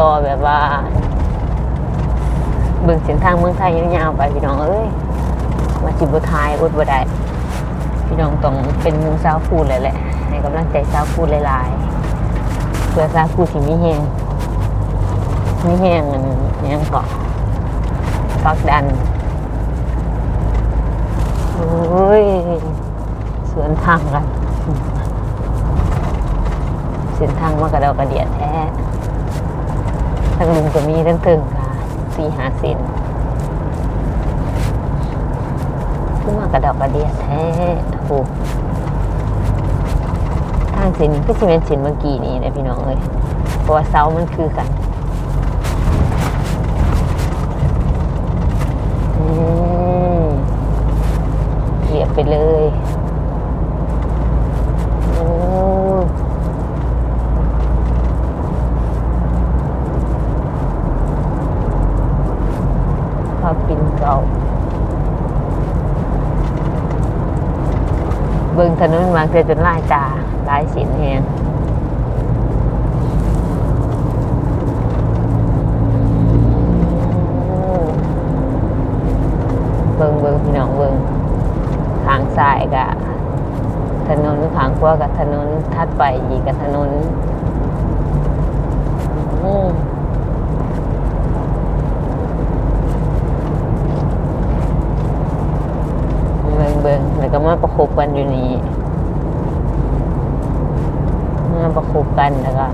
ต่อแบบว่าเบิ่งเส้นทางเมืองไทยยาวๆไปพี่น้องเอ้ยมาจิบทายอดบ่ได้พี่น้องต้องเป็นหมูสาวพูดเลยแหละให้กำลังใจสาวพูดหลายๆเพื่อสาวพูดที่มีแหงมีแหงอันยังเกาะฟักดันโอ้ยสวนทางกันเส้นทางมากระเดากระเดียดแท้ ทั้งลุงก็มีทั้งตึงค่ะสี่หาเซนขึ้นมากระดากระเดียดแท้โอ้ทางเส้นนี้ก็จะเป็นเส้นเมื่อกี้นี้นะพี่น้องเอ้ยเพราะว่าเสามันคือกันอืมเหยียบไปเลยโอ้พาปินเก่า เบิ่ง ถนนบางเทือจนลายตาลายสินแหงเบิงเบิงพี่น้องเบิงทางซ้ายกะถนนทางขวากับถนนทัดไปอีกกับถนนอืมเบิ่งเบิ่งแล้วก็มา ประคบกันอยู่นี่มาประคบกันแล้วก็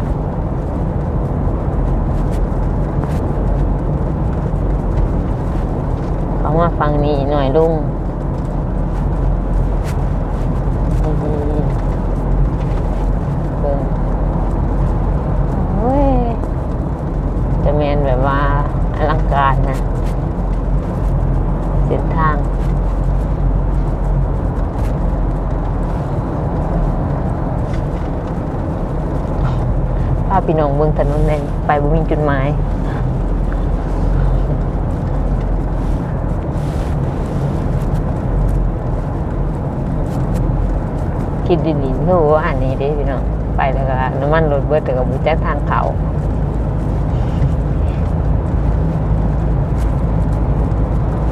เขามาฟังนี่หน่อยลุงเบิ่งโอ้ยจะแมนแบบว่าอลังการนะ เส้นทางาพี่น้องเมืองถนนในไปบุมีจุดหมายคิดดีๆคือว่าอันนี้ด้พี่น้องไปแล้วก็น้ำมันรถเบิดแต่ก็บุจักทางเขา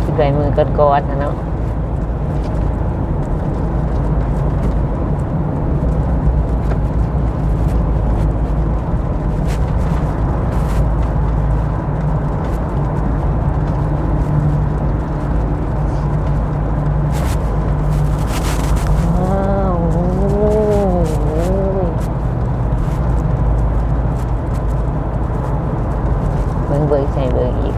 คิดไว้มือกอดๆนะเนาะว้าวโอ้ยเบิ่งเบิ่งใส่เบิ่งอีก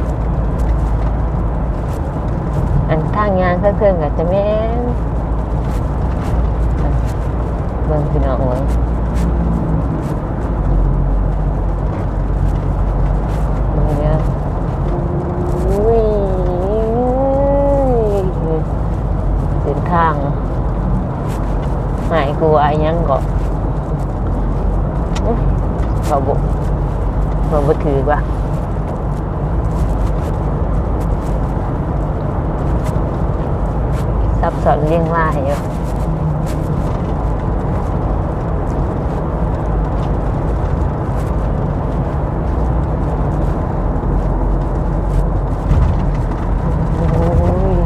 อันทาง ยางเครื่องๆก็จะแม่นเบิ่งพี่น้องเบิ่งเบิ่งเนี่ยอุ้ยเส้นทางหายกลัวอิหยังก็อุ๊ยเขาบอกเขาบ่ถือว่า ซับซ้อนเรียงราอยู่โอ้ย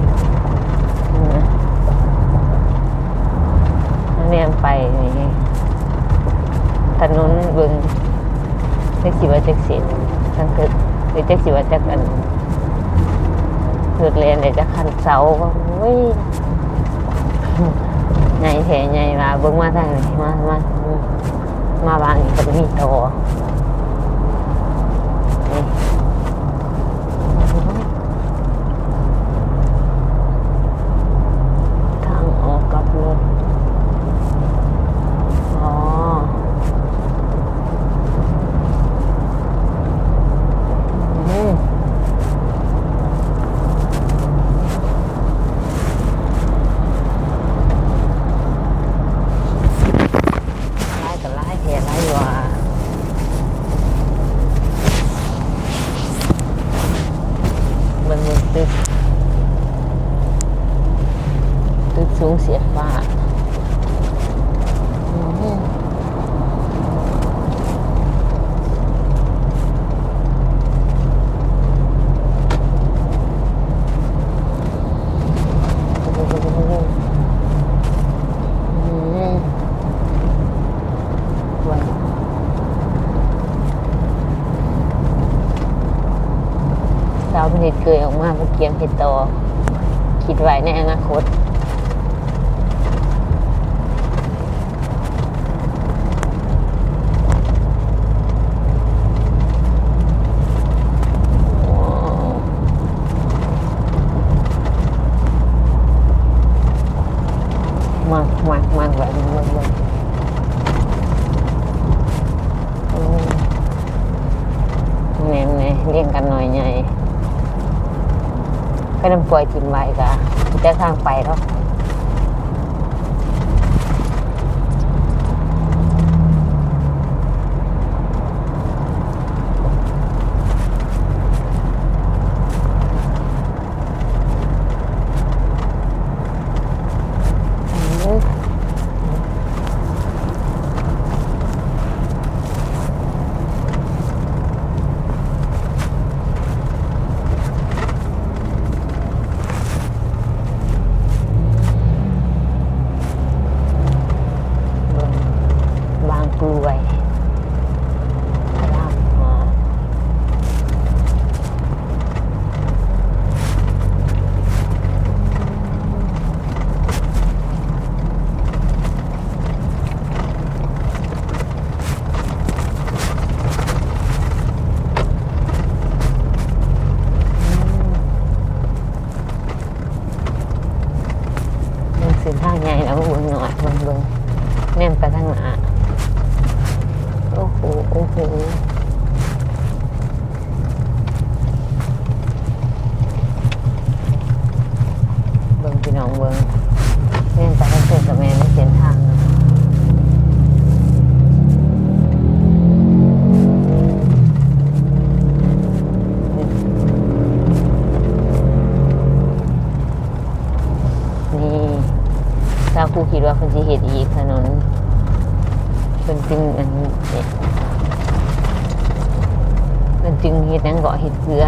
เนี่ยไปถนนเบิงเจ็กสิว่าเจ็กสิทั้งคือหรือเจ็กสิว่าจัก อันเลือกเรียนเลยจะขันเสาก็โอ้ยใหญ่แท้ใหญ่มาเบิ้งมาทางไหนมามามาบางอีกก็มีโตนี่ สูงเสียฟ้าาวผลิตเกยออกมาเพื่อเกียมเห็ดต่อคิดไว้ในอนาคต มากมากมากแบบนี้มากเลยเน่เน่เลี้ยงกันหน่อยใหญ่ก็ต้องปล่อยทินไว้กะจะสร้างไปแล้วอืมบางกลวยพระรามหาเบิ่งเส้นทางใหญ่แล้วเบิ่งหน่อยเบิ่งเบิ่งแนมไปทางหน้าโอ้โห โอ้โห เบิ่งพี่น้องเบิ่งแนมไปทางเส้นกับแม่ในเส้นทางนะนี่สาวผู้คิดว่าเพิ่นสิเฮ็ดอีกถนน เพิ่นจึงอันนี้เพิ่นจึงเฮ็ดหยังเกาะเฮ็ดเกลือ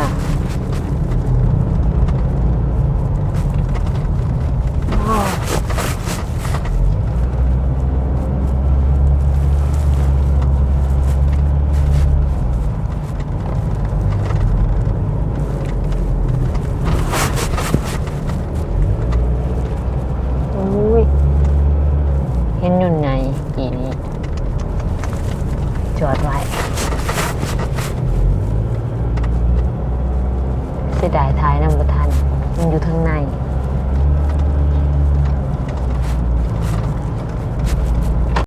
เห็นยุ่นไงกี่นี้ จอดไว้เสียดายท้ายนำประทันมันอยู่ทางใน